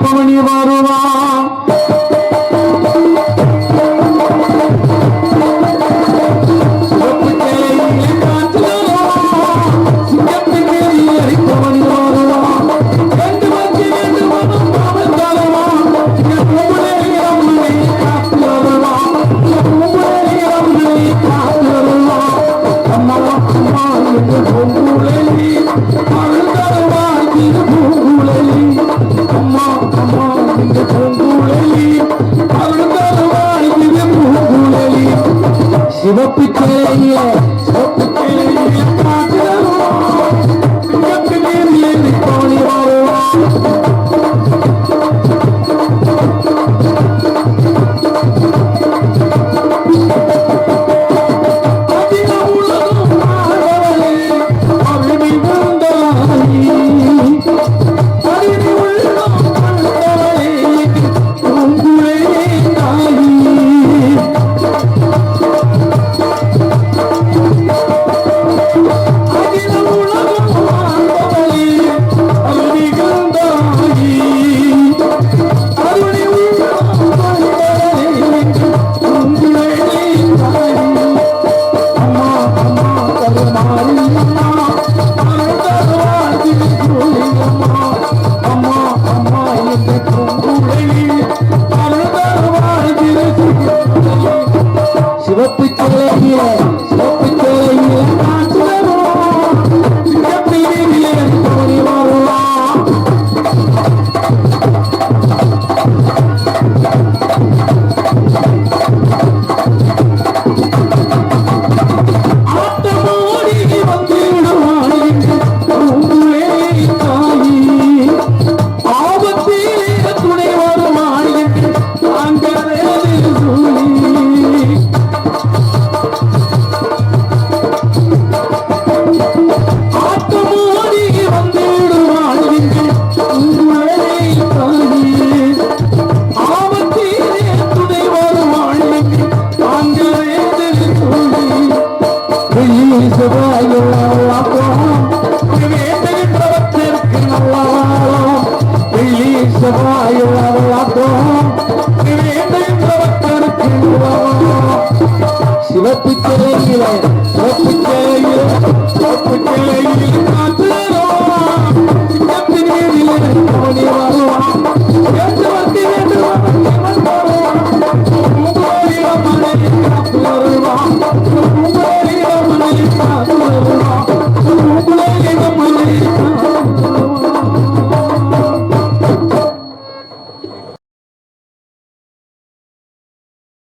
மீட்பவனி வருவான் Thank you. Uma picanha சிவப்பு கிளையில சிவப்பு கிளையில சிவப்பு கிளையில் காத்திரோ